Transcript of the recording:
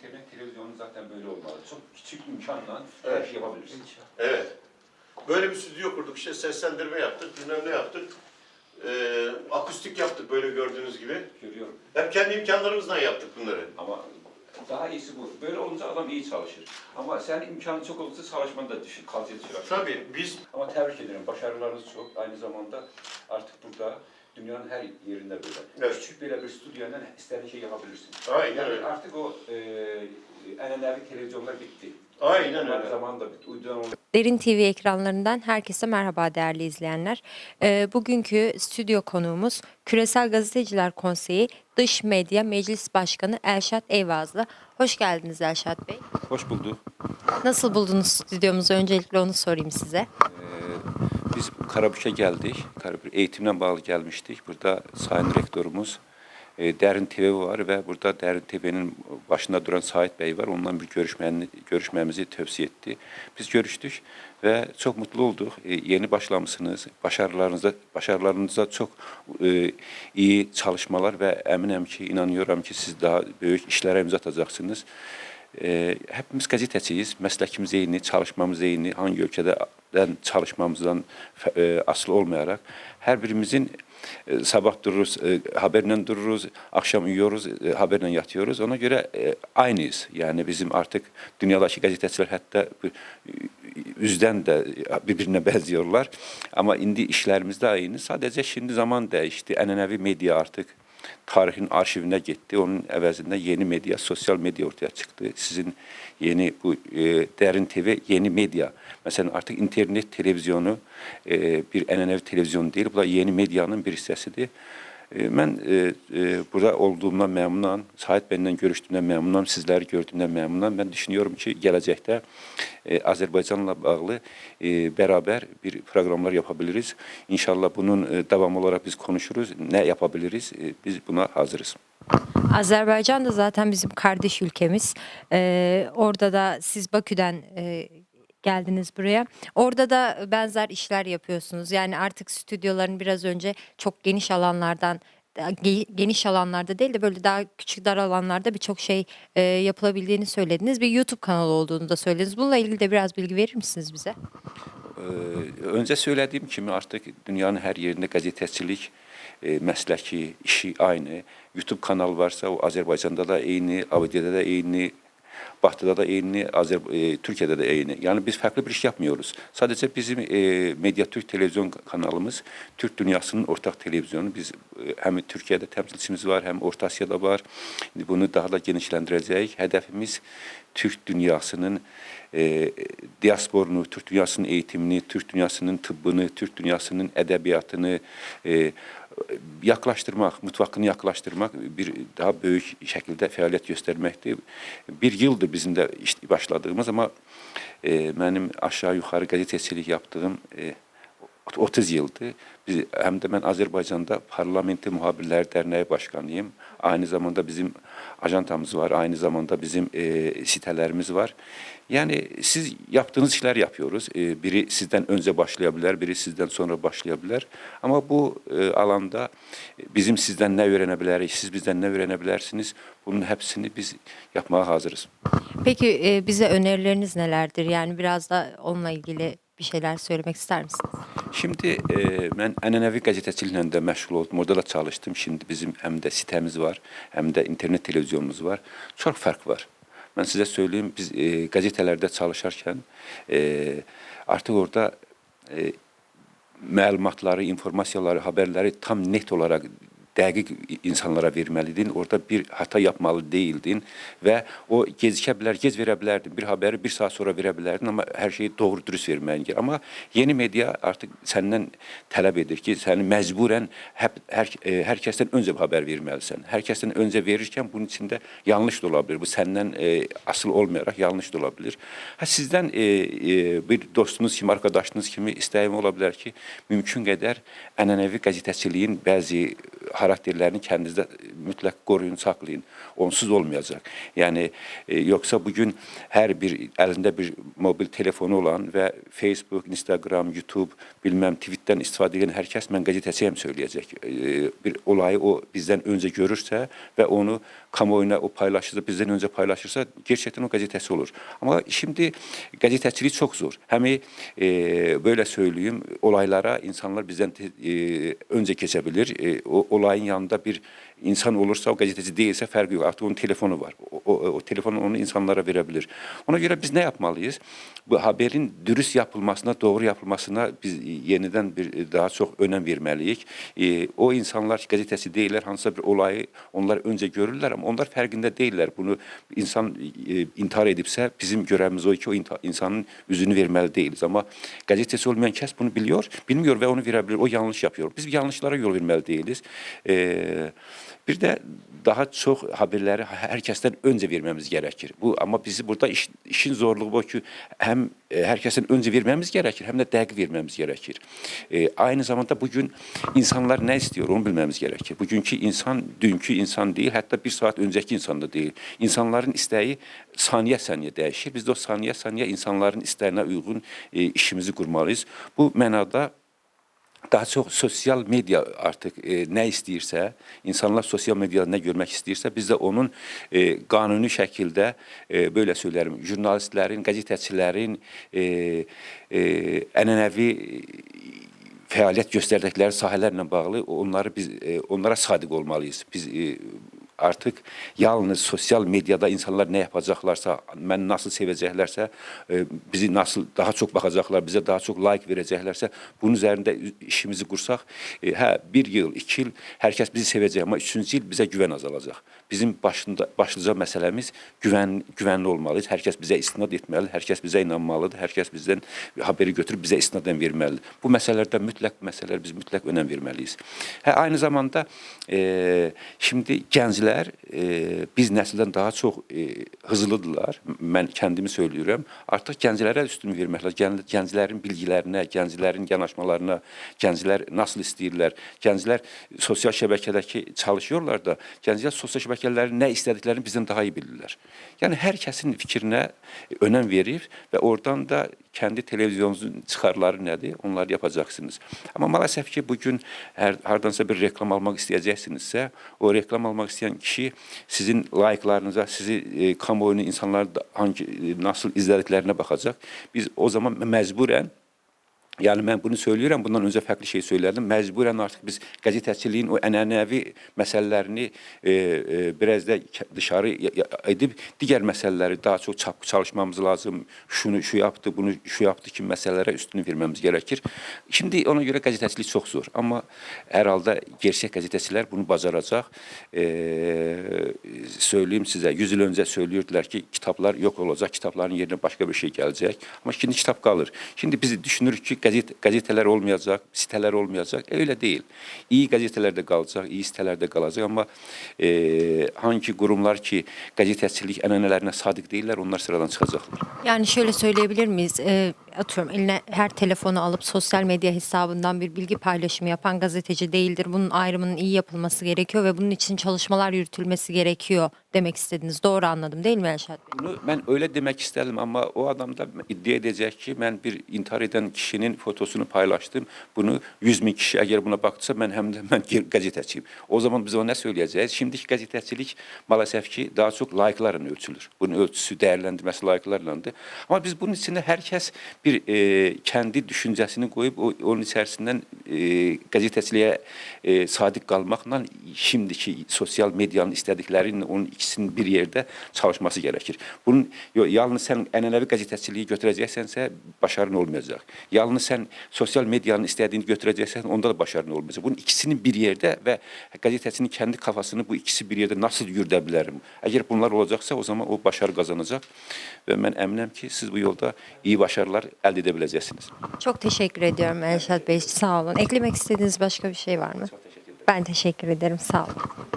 internet televizyonu zaten böyle olmalı. Çok küçük imkanla her Evet. şey yapabilirsin. Evet. Böyle bir stüdyo kurduk işte seslendirme yaptık, bilmem ne yaptık. Ee, akustik yaptık böyle gördüğünüz gibi. Görüyorum. Hep kendi imkanlarımızdan yaptık bunları. Ama daha iyisi bu. Böyle olunca adam iyi çalışır. Ama sen imkanı çok olursa çalışman da düşük, kaliteli düşür. Tabii biz Ama tebrik ederim. Başarılarınız çok. Aynı zamanda artık burada dünyanın her yerinde böyle. Evet. Küçük böyle bir stüdyoyla istediğin şeyi yapabilirsin. Aynen Yani öyle. artık o e, enenevi televizyonlar bitti. Aynen öyle. zamanında bitti. Uydudan Derin TV ekranlarından herkese merhaba değerli izleyenler. Ee, bugünkü stüdyo konuğumuz Küresel Gazeteciler Konseyi Dış Medya Meclis Başkanı Elşat Eyvazlı. Hoş geldiniz Elşat Bey. Hoş bulduk. Nasıl buldunuz stüdyomuzu? Öncelikle onu sorayım size. Ee, biz Karabük'e geldik. Karabük eğitimden bağlı gelmiştik. Burada Sayın Rektörümüz e, Derin TV var ve burada Derin TV'nin başında duran Sait Bey var. Ondan bir görüşmeni, görüşmemizi tavsiye etti. Biz görüştük ve çok mutlu olduk. E, yeni başlamışsınız. Başarılarınıza, başarılarınıza çok e, iyi çalışmalar ve eminim ki, inanıyorum ki siz daha büyük işlere imza atacaksınız. E, hepimiz gazeteciyiz. Meslekimiz eyni, çalışmamız eyni. Hangi ülkeden çalışmamızdan e, asıl olmayarak her birimizin e, sabah dururuz, e, dururuz, akşam uyuyoruz, e, yatıyoruz. Ona göre e, aynıyız. Yani bizim artık dünyadaki gazeteciler hatta bu, e, üzden de birbirine benziyorlar. Ama indi işlerimiz de aynı. Sadece şimdi zaman değişti. Enenevi medya artık tarihin arşivine gitti. Onun əvəzində yeni medya, sosyal medya ortaya çıktı. Sizin yeni bu e, Derin TV yeni medya. Mesela artık internet televizyonu e, bir ənənəvi televizyon değil. Bu da yeni medyanın bir hissəsidir. E, mən e, e, burada olduğumdan məmnunam. Sait benden görüşdüyümdən məmnunam. Sizləri gördüyümdən məmnunam. Ben düşünüyorum ki, gələcəkdə e, Azərbaycanla bağlı beraber bir programlar yapabiliriz. İnşallah bunun e, devamı olarak biz konuşuruz. Ne yapabiliriz? Biz buna hazırız. Azerbaycan da zaten bizim kardeş ülkemiz. Ee, orada da siz Bakü'den e, geldiniz buraya. Orada da benzer işler yapıyorsunuz. Yani artık stüdyoların biraz önce çok geniş alanlardan ge- geniş alanlarda değil de böyle daha küçük dar alanlarda birçok şey e, yapılabildiğini söylediniz. Bir YouTube kanalı olduğunu da söylediniz. Bununla ilgili de biraz bilgi verir misiniz bize? Ee, Öncə söylədiyim kimi artıq dünyanın hər yerində qəzetəçilik e, məsləki, işi aynı. YouTube kanal varsa o Azərbaycanda da eyni, ABD-də də eyni, Batıda da eyni, Azər e, Türkiyədə də eyni. Yəni biz fərqli bir iş yapmıyoruz. Sadəcə bizim e, Mediatürk televizyon kanalımız Türk dünyasının ortaq televizyonu. Biz e, həm Türkiyədə təmsilçimiz var, həm Orta Asiyada var. Bunu daha da genişləndirəcəyik. Hədəfimiz Türk dünyasının e, diasporunu, Türk dünyasının eğitimini, Türk dünyasının tıbbını, Türk dünyasının edebiyatını e, yaklaştırmak, mutfakını yaklaştırmak bir daha büyük şekilde faaliyet göstermekti. Bir yıldır bizim de işte başladığımız ama e, benim aşağı yukarı gazetecilik yaptığım e, 30 yıldır. Biz, hem de ben Azerbaycan'da Parlamenti Muhabirler Derneği Başkanıyım. Aynı zamanda bizim ajantamız var, aynı zamanda bizim e, sitelerimiz var. Yani siz yaptığınız işler yapıyoruz. E, biri sizden önce başlayabilir, biri sizden sonra başlayabilir. Ama bu e, alanda bizim sizden ne öğrenebiliriz, siz bizden ne öğrenebilirsiniz? Bunun hepsini biz yapmaya hazırız. Peki e, bize önerileriniz nelerdir? Yani biraz da onunla ilgili bir şeyler söylemek ister misiniz? Şimdi e, ben ənənəvi qəzetəçiliklə də məşğul oldum. Orada da çalıştım. Şimdi bizim hem de sitemiz var, hem de internet televizyonumuz var. Çok fark var. Ben size söyleyeyim, biz e, gazetelerde çalışırken e, artık orada e, məlumatları, informasiyaları, haberleri tam net olarak dəqiq insanlara verməliydin. Orada bir hata yapmalı değildin və o gecikə bilər, gec verə bilərdin. Bir haberi bir saat sonra verə bilərdin, amma hər şeyi doğru dürüst gerekir. Amma yeni media artıq səndən tələb edir ki, səni məcburən hep, hər, e, hər kəsdən öncə haber verməlisən. Hər kəsdən öncə verirkən bunun içində yanlış da ola. Bu səndən e, asıl olmayaraq yanlış da ola bilər. Ha sizdən e, e, bir dostunuz kimi, arkadaşınız kimi istəyim ola bilər ki, mümkün qədər ənənəvi qəzetəçiliyin bəzi karakterlerini kendinizde mutlak koruyun, saklayın. Onsuz olmayacak. Yani e, yoksa bugün her bir elinde bir mobil telefonu olan ve Facebook, Instagram, YouTube, bilmem tweetten istifade eden herkes ben gazeteciyim söyleyecek. E, bir olayı o bizden önce görürse ve onu kamuoyuna o paylaşırsa, bizden önce paylaşırsa gerçekten o gazetesi olur. Ama şimdi gazetecilik çok zor. Hem e, böyle söyleyeyim olaylara insanlar bizden e, önce geçebilir. E, o olayın yanında bir insan olursa o gazeteci değilse farkı yok. Artık onun telefonu var. O, o, o telefonu onu insanlara verebilir. Ona göre biz ne yapmalıyız? Bu haberin dürüst yapılmasına, doğru yapılmasına biz yeniden bir daha çok önem vermeliyiz. E, o insanlar gazetesi değiller. Hansısa bir olayı onlar önce görürler ama onlar farkında değiller. Bunu insan e, intihar edipse bizim görevimiz o ki o insanın yüzünü vermeli değiliz. Ama gazetesi olmayan kes bunu biliyor, bilmiyor ve onu verebilir. O yanlış yapıyor. Biz yanlışlara yol vermeli değiliz. E, bir de daha çok haberleri herkesten önce vermemiz gerekir. Bu ama bizi burada iş, işin zorluğu bu ki hem e, herkesten önce vermemiz gerekir hem de dəqiq vermemiz gerekir. E, aynı zamanda bugün insanlar ne istiyor onu bilmemiz gerekir. Bugünkü insan dünkü insan değil, hatta bir saat önceki insan da değil. İnsanların isteği saniye saniye değişir. Biz de o saniye saniye insanların isteğine uygun e, işimizi kurmalıyız. Bu mənada daha çok sosyal medya artık e, ne istəyirsə, insanlar sosyal medyada ne görmek istəyirsə, biz de onun e, kanuni şəkildə e, böyle söylerim, jurnalistlərin, qəzetəçilərin e, e, ənənəvi fəaliyyət göstərdikləri sahələrlə bağlı onları biz e, onlara sadiq olmalıyız. Biz e, artıq yalnız sosial medyada insanlar nə yapacaqlarsa, məni nasıl sevəcəklərsə, e, bizi nasıl daha çox baxacaqlar, bizə daha çox like verəcəklərsə, bunun üzərində işimizi qursaq, e, hə, bir yıl, iki yıl hər kəs bizi sevəcək, amma üçüncü il bizə güvən azalacaq. Bizim başında başlıca məsələmiz güvən güvənli olmalıyıq. Hər kəs bizə istinad etməlidir, hər kəs bizə inanmalıdır, hər kəs bizdən haberi götürüb bizə istinadən verməlidir. Bu məsələlərdə mütləq məsələlər biz mütləq önəm verməliyiz. Hə, aynı zamanda e, şimdi gənclər e, biz nəsildən daha çox e, hızlıdırlar. Mən kəndimi söyləyirəm. Artıq gənclərə üstün vermək lazım. Gən, gənclərin bilgilərinə, gənclərin yanaşmalarına, gənclər nasıl istəyirlər? Gənclər sosial şəbəkədəki çalışıyorlar da, gənclər sosial şəbəkələrin nə istədiklərini bizdən daha iyi bilirlər. Yəni hər kəsin fikrinə önəm verir və oradan da kendi televizyonunuzun çıxarları nədir? Onları yapacaqsınız. Amma maalesef ki bugün hər, hardansa bir reklam almaq istəyəcəksinizsə, o reklam almaq istəyən kişi sizin layıqlarınıza, sizi e, kamuoyunu insanlar da hangi e, nasıl izlədiklərinə baxacaq. Biz o zaman məcburən Yani ben bunu söylüyorum, bundan önce farklı şey söylerdim. Mecburen artık biz gazeteciliğin o ənənəvi meselelerini e, e, biraz da dışarı edip diğer meseleleri daha çok çap- çalışmamız lazım. Şunu şu yaptı, bunu şu yaptı ki meselelere üstünü vermemiz gerekir. Şimdi ona göre gazetecilik çok zor ama herhalde gerçek gazeteciler bunu bacaracak. E, söyleyeyim size, 100 yıl önce söylüyordular ki kitaplar yok olacak, kitapların yerine başka bir şey gelecek. Ama şimdi kitap kalır. Şimdi biz düşünürük ki gazete, gazeteler olmayacak, siteler olmayacak. E, öyle değil. İyi gazeteler de kalacak, iyi siteler de kalacak ama e, hangi kurumlar ki gazetecilik ənənələrinə sadık değiller onlar sıradan çıkacaklar. Yani şöyle söyleyebilir miyiz? Ee, atıyorum eline her telefonu alıp sosyal medya hesabından bir bilgi paylaşımı yapan gazeteci değildir. Bunun ayrımının iyi yapılması gerekiyor ve bunun için çalışmalar yürütülmesi gerekiyor demek istediniz. Doğru anladım değil mi Elşad Bey? Bunu ben öyle demek istedim ama o adam da iddia edecek ki ben bir intihar eden kişinin fotosunu paylaştım. Bunu 100 bin kişi eğer buna baktıysa ben hem de ben gazeteciyim. O zaman biz ona ne söyleyeceğiz? Şimdiki gazetecilik maalesef ki daha çok layıklarla ölçülür. Bunun ölçüsü değerlendirmesi layıklarlandı. Ama biz bunun içinde herkes bir e, kendi düşüncesini koyup o, onun içerisinden e, gazeteciliğe e, sadık kalmakla şimdiki sosyal medyanın istediklerinin onun ikisinin bir yerde çalışması gerekir. Bunun yalnız sen ənənəvi gazeteciliği götürəcəksənsə başarın olmayacak. Yalnız sen sosyal medyanın istediğini götüreceksen onda da başarın olmayacak. Bunun ikisinin bir yerde ve gazetecinin kendi kafasını bu ikisi bir yerde nasıl yürütebilirim? Eğer bunlar olacaksa o zaman o başarı kazanacak. Ve ben eminim ki siz bu yolda iyi başarılar elde edebileceksiniz. Çok teşekkür ediyorum Elşad Bey. Sağ olun. Eklemek istediğiniz başka bir şey var mı? Ben teşekkür ederim. Sağ olun.